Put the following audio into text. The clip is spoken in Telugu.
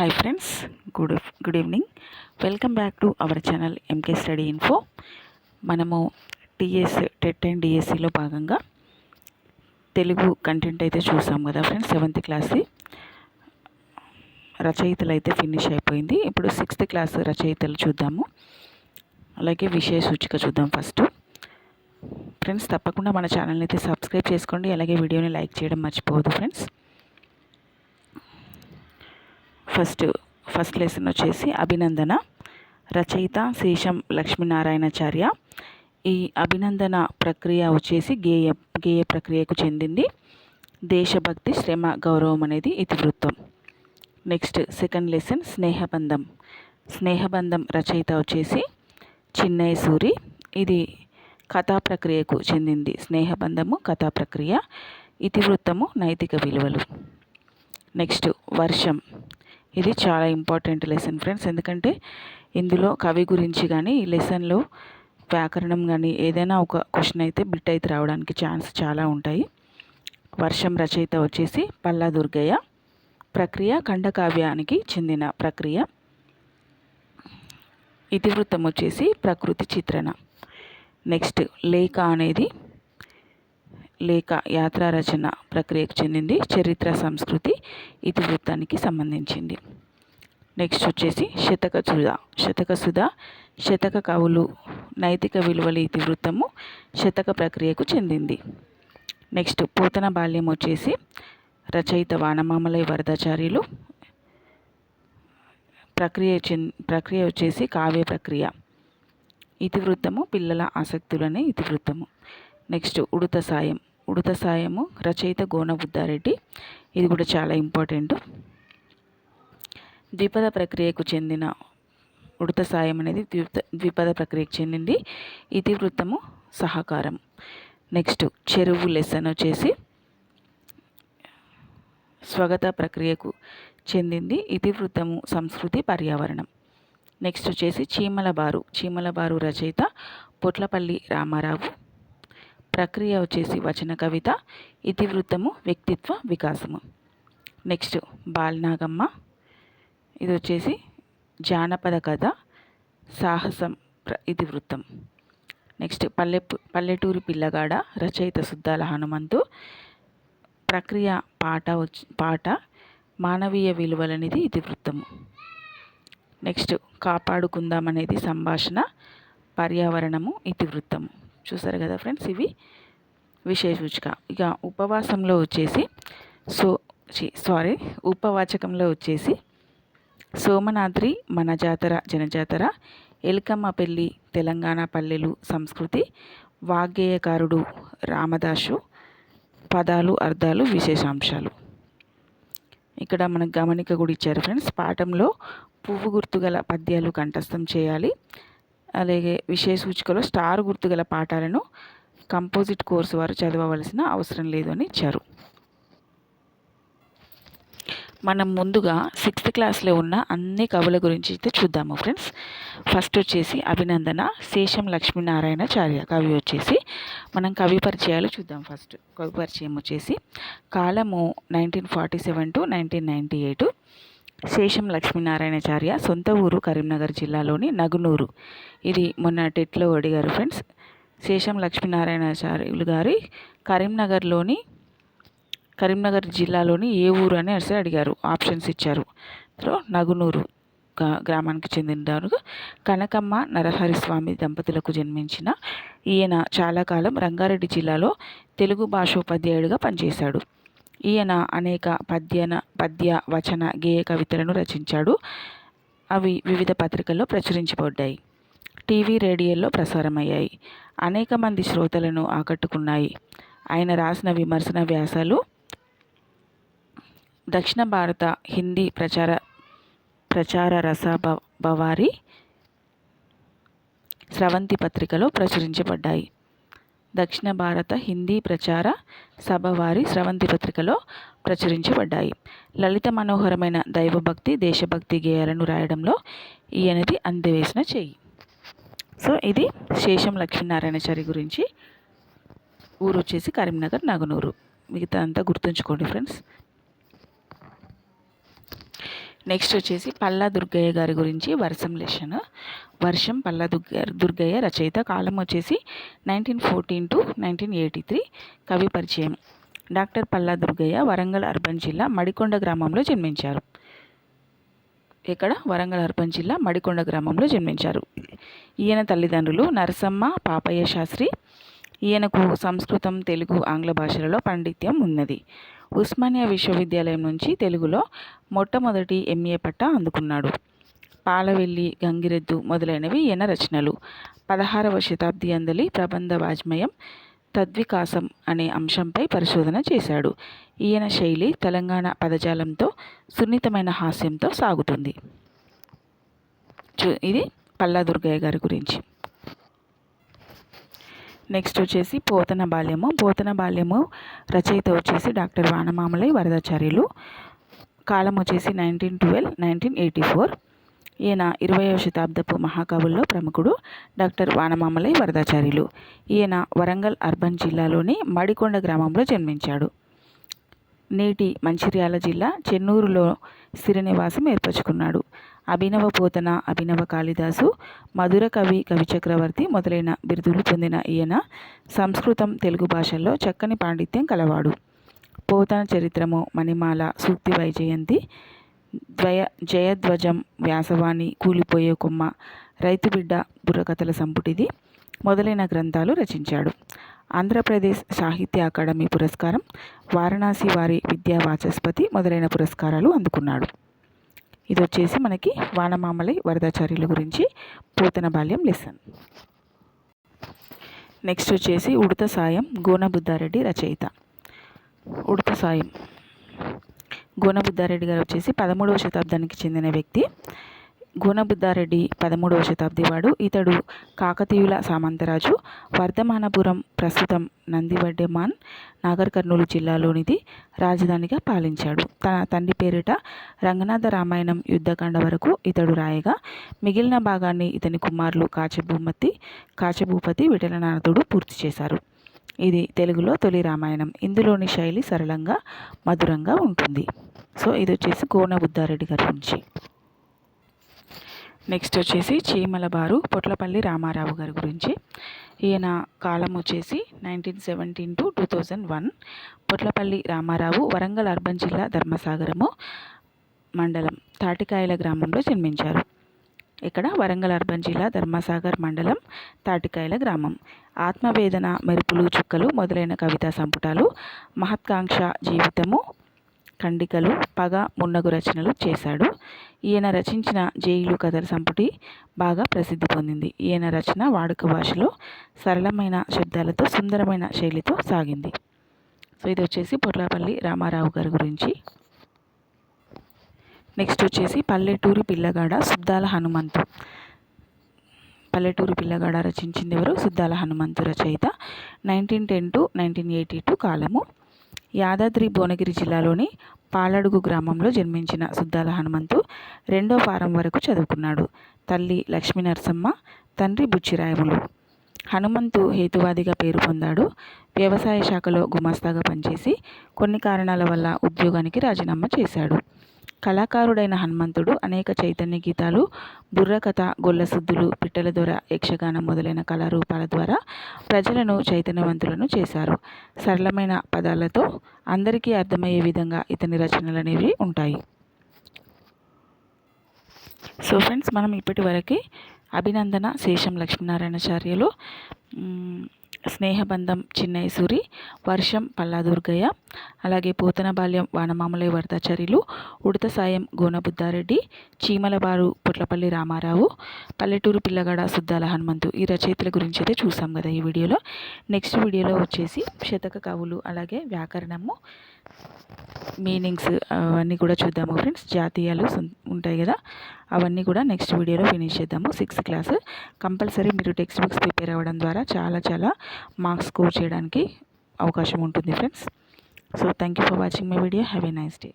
Hi friends good good evening welcome back to our channel MK study info మనము టీఎస్ టెట్ అండ్ డిఎస్సిలో భాగంగా తెలుగు కంటెంట్ అయితే చూసాం కదా ఫ్రెండ్స్ సెవెంత్ క్లాస్ది రచయితలు అయితే ఫినిష్ అయిపోయింది. ఇప్పుడు సిక్స్త్ క్లాస్ రచయితలు చూద్దాము. అలాగే విషయ సూచిక చూద్దాం ఫస్ట్ ఫ్రెండ్స్ తప్పకుండా మన ఛానల్ని అయితే సబ్స్క్రైబ్ చేసుకోండి. అలాగే వీడియోని లైక్ చేయడం మర్చిపోవద్దు ఫ్రెండ్స్ ఫస్ట్ ఫస్ట్ లెసన్ వచ్చేసి అభినందన రచయిత శేషం లక్ష్మీనారాయణాచార్య. ఈ అభినందన ప్రక్రియ వచ్చేసి గేయ గేయ ప్రక్రియకు చెందింది. దేశభక్తి శ్రమ గౌరవం అనేది ఇతివృత్తం నెక్స్ట్ సెకండ్ లెసన్ స్నేహబంధం. స్నేహబంధం రచయిత వచ్చేసి చిన్నయ్య సూరి. ఇది కథా ప్రక్రియకు చెందింది. స్నేహబంధము కథా ప్రక్రియ. ఇతివృత్తము నైతిక విలువలు. నెక్స్ట్ వర్షం. ఇది చాలా ఇంపార్టెంట్ లెసన్ ఫ్రెండ్స్. ఎందుకంటే ఇందులో కవి గురించి కానీ ఈ లెసన్లో వ్యాకరణం కానీ ఏదైనా ఒక క్వశ్చన్ అయితే బిట్ అయితే రావడానికి ఛాన్స్ చాలా ఉంటాయి. వర్షం రచయిత వచ్చేసి పల్లా దుర్గయ్య. ప్రక్రియ ఖండకావ్యానికి చెందిన ప్రక్రియ. ఇతివృత్తం వచ్చేసి ప్రకృతి చిత్రణ. నెక్స్ట్ లేఖ అనేది లేఖ యాత్రా రచన ప్రక్రియకు చెందింది చరిత్ర సంస్కృతి ఇతివృత్తానికి సంబంధించింది. నెక్స్ట్ వచ్చేసి శతక సుధ. శతక సుధ శతక కవులు నైతిక విలువల ఇతివృత్తము శతక ప్రక్రియకు చెందింది. నెక్స్ట్ పోతన బాల్యం వచ్చేసి రచయిత వానమామలై వరదాచార్యులు. ప్రక్రియ చెంది ప్రక్రియ వచ్చేసి కావ్య ప్రక్రియ. ఇతివృత్తము పిల్లల ఆసక్తులనే ఇతివృత్తము. నెక్స్ట్ ఉడుత సాయం. ఉడత సాయము రచయిత గోన బుద్ధారెడ్డి. ఇది కూడా చాలా ఇంపార్టెంట్. ద్విపద ప్రక్రియకు చెందిన ఉడత సాయం అనేది ద్విపద ద్విపద ప్రక్రియకు చెందింది. ఇతివృత్తము సహకారం. నెక్స్ట్ చెరువు లెసన్ వచ్చేసి స్వగత ప్రక్రియకు చెందింది. ఇతివృత్తము సంస్కృతి పర్యావరణం. నెక్స్ట్ వచ్చేసి చీమల బారు చీమల బారు రచయిత పొట్లపల్లి రామారావు. ప్రక్రియ వచ్చేసి వచన కవిత ఇతివృత్తము వ్యక్తిత్వ వికాసము. నెక్స్ట్ బాలనాగమ్మ. ఇది వచ్చేసి జానపద కథ సాహసం ఇతివృత్తం. నెక్స్ట్ పల్లె పల్లెటూరి పిల్లగాడ రచయిత సుద్దాల హనుమంతు. ప్రక్రియ పాట వచ్చి పాట మానవీయ విలువలనేది ఇతివృత్తము. నెక్స్ట్ కాపాడుకుందాం అనేది సంభాషణ పర్యావరణము ఇతివృత్తము. చూసారు కదా ఫ్రెండ్స్? ఇవి విశేషూచిక. ఇక ఉపవాసంలో వచ్చేసి సో సారీ ఉపవాచకంలో వచ్చేసి సోమనాద్రి మన జాతర జనజాతర ఎల్కమ్మ పెళ్ళి తెలంగాణ పల్లెలు సంస్కృతి వాగ్గేయకారుడు రామదాసు పదాలు అర్థాలు విశేషాంశాలు. ఇక్కడ మనకు గమనిక కూడా ఇచ్చారు ఫ్రెండ్స్ పాఠంలో పువ్వు గుర్తుగల పద్యాలు కంఠస్థం చేయాలి. అలాగే విషయ సూచికలో స్టార్ గుర్తుగల పాఠాలను కంపోజిట్ కోర్సు వారు చదవవలసిన అవసరం లేదు అని ఇచ్చారు. మనం ముందుగా సిక్స్త్ క్లాస్లో ఉన్న అన్ని కవుల గురించి అయితే చూద్దాము ఫ్రెండ్స్. ఫస్ట్ వచ్చేసి అభినందన శేషం లక్ష్మీనారాయణాచార్య కవి వచ్చేసి. మనం కవి పరిచయాలు చూద్దాం ఫస్ట్. కవి పరిచయం వచ్చేసి కాలము nineteen forty seven to nineteen ninety eight. Sesham Lakshminarayanacharya సొంత ఊరు కరీంనగర్ జిల్లాలోని నగునూరు. ఇది మొన్న టెట్లో అడిగారు ఫ్రెండ్స్. శేషం లక్ష్మీనారాయణాచార్యులు గారి కరీంనగర్లోని కరీంనగర్ జిల్లాలోని ఏ ఊరు అని అసలు అడిగారు. ఆప్షన్స్ ఇచ్చారు. సో నగునూరు గ్రామానికి చెందినవారు కనకమ్మ నరహరిస్వామి దంపతులకు జన్మించిన ఈయన చాలా కాలం రంగారెడ్డి జిల్లాలో తెలుగు భాషోపాధ్యాయుడిగా పనిచేశాడు. ఈయన అనేక పద్యన పద్య వచన గేయ కవితలను రచించాడు. అవి వివిధ పత్రికల్లో ప్రచురించబడ్డాయి. టీవీ రేడియోల్లో ప్రసారమయ్యాయి. అనేక మంది శ్రోతలను ఆకట్టుకున్నాయి. ఆయన రాసిన విమర్శన వ్యాసాలు దక్షిణ భారత హిందీ ప్రచార ప్రచార రస బవారి స్రవంతి పత్రికలో ప్రచురించబడ్డాయి. దక్షిణ భారత హిందీ ప్రచార సభ వారి స్రవంతి పత్రికలో ప్రచురించబడ్డాయి. లలిత మనోహరమైన దైవభక్తి దేశభక్తి గేయాలను రాయడంలో ఈయనది అందివేసిన చెయ్యి సో ఇది శేషం లక్ష్మీనారాయణచారి గురించి ఊరు వచ్చేసి కరీంనగర్ నగనూరు. మిగతా అంతా గుర్తుంచుకోండి ఫ్రెండ్స్. నెక్స్ట్ వచ్చేసి పల్లా దుర్గయ్య గారి గురించి వర్షం లెషన్ వర్షం పల్లా దుర్గ దుర్గయ్య రచయిత. కాలం వచ్చేసి nineteen fourteen to nineteen eighty three కవి పరిచయం. డాక్టర్ పల్లా దుర్గయ్య వరంగల్ అర్బన్ జిల్లా మడికొండ గ్రామంలో జన్మించారు. ఇక్కడ వరంగల్ అర్బన్ జిల్లా మడికొండ గ్రామంలో జన్మించారు. ఈయన తల్లిదండ్రులు నరసమ్మ పాపయ్య శాస్త్రి ఈయనకు సంస్కృతం తెలుగు ఆంగ్ల భాషలలో పాండిత్యం ఉన్నది. ఉస్మానియా విశ్వవిద్యాలయం నుంచి తెలుగులో మొట్టమొదటి ఎంఏ పట్టా అందుకున్నాడు. పాలవెల్లి గంగిరెద్దు మొదలైనవి ఈయన రచనలు. పదహారవ శతాబ్ది అందలి ప్రబంధ వాజ్మయం తద్వికాసం అనే అంశంపై పరిశోధన చేశాడు. ఈయన శైలి తెలంగాణ పదజాలంతో సున్నితమైన హాస్యంతో సాగుతుంది. ఇది పల్లా దుర్గయ్య గారి గురించి. నెక్స్ట్ వచ్చేసి పోతన బాల్యము. పోతన బాల్యము రచయిత వచ్చేసి డాక్టర్ వానమామలై వరదాచార్యులు. కాలం వచ్చేసి nineteen twelve nineteen eighty four ఈయన ఇరవయవ శతాబ్దపు మహాకవుల్లో ప్రముఖుడు డాక్టర్ వానమామలై వరదాచార్యులు. ఈయన వరంగల్ అర్బన్ జిల్లాలోని మడికొండ గ్రామంలో జన్మించాడు. నేటి మంచిర్యాల జిల్లా చెన్నూరులో స్థిరనివాసం ఏర్పరచుకున్నాడు. అభినవ పోతన అభినవ కాళిదాసు మధుర కవి కవి చక్రవర్తి మొదలైన బిరుదులు పొందిన ఈయన సంస్కృతం తెలుగు భాషల్లో చక్కని పాండిత్యం కలవాడు. పోతన చరిత్రము మణిమాల సూక్తి వైజయంతి ద్వయ జయధ్వజం వ్యాసవాణి కూలిపోయే కొమ్మ రైతు బిడ్డ బుర్రకథల సంపుటిది మొదలైన గ్రంథాలు రచించాడు. ఆంధ్రప్రదేశ్ సాహిత్య అకాడమీ పురస్కారం వారణాసి వారి విద్యా వాచస్పతి మొదలైన పురస్కారాలు అందుకున్నాడు. ఇది వచ్చేసి మనకి వానమామలై వరదాచార్యుల గురించి పూతన బాల్యం లెసన్ నెక్స్ట్ వచ్చేసి ఉడత సాయం గోనబుద్ధారెడ్డి రచయిత. ఉడత సాయం. గోనబుద్ధారెడ్డి గారు వచ్చేసి పదమూడవ శతాబ్దానికి చెందిన వ్యక్తి. గుణబుద్ధారెడ్డి పదమూడవ శతాబ్ది వాడు. ఇతడు కాకతీయుల సామంతరాజు. వర్ధమానపురం ప్రస్తుతం నందివడ్డెమాన్ నాగర్ కర్నూలు జిల్లాలోనిది రాజధానిగా పాలించాడు. తన తండ్రి పేరిట రంగనాథ రామాయణం యుద్ధకాండ వరకు ఇతడు రాయగా మిగిలిన భాగాన్ని ఇతని కుమారులు కాచభూమతి కాచభూపతి విఠలనాథుడు పూర్తి చేశారు. ఇది తెలుగులో తొలి రామాయణం. ఇందులోని శైలి సరళంగా మధురంగా ఉంటుంది. సో ఇది వచ్చేసి కోన బుద్ధారెడ్డి గారి నుంచి. నెక్స్ట్ వచ్చేసి చీమలబారు పొట్లపల్లి రామారావు గారి గురించి. ఈయన కాలం వచ్చేసి nineteen seventeen to two thousand one Potlapalli Ramarao Warangal urban జిల్లా ధర్మసాగరము మండలం తాటికాయల గ్రామంలో జన్మించారు. ఇక్కడ వరంగల్ అర్బన్ జిల్లా ధర్మసాగర్ మండలం తాటికాయల గ్రామం. ఆత్మవేదన మెరుపులు చుక్కలు మొదలైన కవితా సంపుటాలు మహత్కాంక్ష జీవితము ఖండికలు పగ మున్నగు రచనలు చేశాడు. ఈయన రచించిన జైలు కథల సంపుటి బాగా ప్రసిద్ధి పొందింది. ఈయన రచన వాడుక భాషలో సరళమైన శబ్దాలతో సుందరమైన శైలితో సాగింది. సో ఇది వచ్చేసి పొర్లాపల్లి రామారావు గారి గురించి. నెక్స్ట్ వచ్చేసి పల్లెటూరి పిల్లగాడ సుద్దాల హనుమంతు. పల్లెటూరి పిల్లగాడ రచించింది ఎవరు? సుద్దాల హనుమంతు రచయిత. Nineteen ten to nineteen eighty two కాలము. యాదాద్రి భువనగిరి జిల్లాలోని పాలడుగు గ్రామంలో జన్మించిన సుద్దాల హనుమంతు రెండో ఫారం వరకు చదువుకున్నాడు. తల్లి లక్ష్మీ నరసమ్మ తండ్రి బుచ్చిరాయములు. హనుమంతు హేతువాదిగా పేరు పొందాడు. వ్యవసాయ శాఖలో గుమాస్తాగా పనిచేసి కొన్ని కారణాల వల్ల ఉద్యోగానికి రాజీనామా చేశాడు. కళాకారుడైన హనుమంతుడు అనేక చైతన్య గీతాలు బుర్రకథ గొల్లసుద్దులు పిట్టల దొర యక్షగానం మొదలైన కళారూపాల ద్వారా ప్రజలను చైతన్యవంతులను చేశారు. సరళమైన పదాలతో అందరికీ అర్థమయ్యే విధంగా ఇతని రచనలు అనేవి ఉంటాయి. సో ఫ్రెండ్స్ మనం ఇప్పటి వరకు అభినందన శేషం లక్ష్మీనారాయణాచార్యులు స్నేహబంధం చిన్నయసూరి వర్షం పల్లాదుర్గయ్య అలాగే పోతన బాల్యం వానమామలై వరదాచార్యులు ఉడత సాయం గోనబుద్దారెడ్డి చీమలబారు పుట్లపల్లి రామారావు పల్లెటూరు పిల్లగాడ సుద్దాల హనుమంతు ఈ రచయితల గురించి అయితే చూసాం కదా ఈ వీడియోలో. నెక్స్ట్ వీడియోలో వచ్చేసి శతక కవులు అలాగే వ్యాకరణము మీనింగ్స్ అవన్నీ కూడా చూద్దాము ఫ్రెండ్స్. జాతీయాలు ఉంటాయి కదా. అవన్నీ కూడా నెక్స్ట్ వీడియోలో ఫినిష్ చేద్దాము. Sixth class. కంపల్సరీ మీరు టెక్స్ట్ బుక్స్ ప్రిపేర్ అవ్వడం ద్వారా చాలా చాలా మార్క్స్ స్కోర్ చేయడానికి అవకాశం ఉంటుంది friends. So thank you for watching my video. Have a nice day.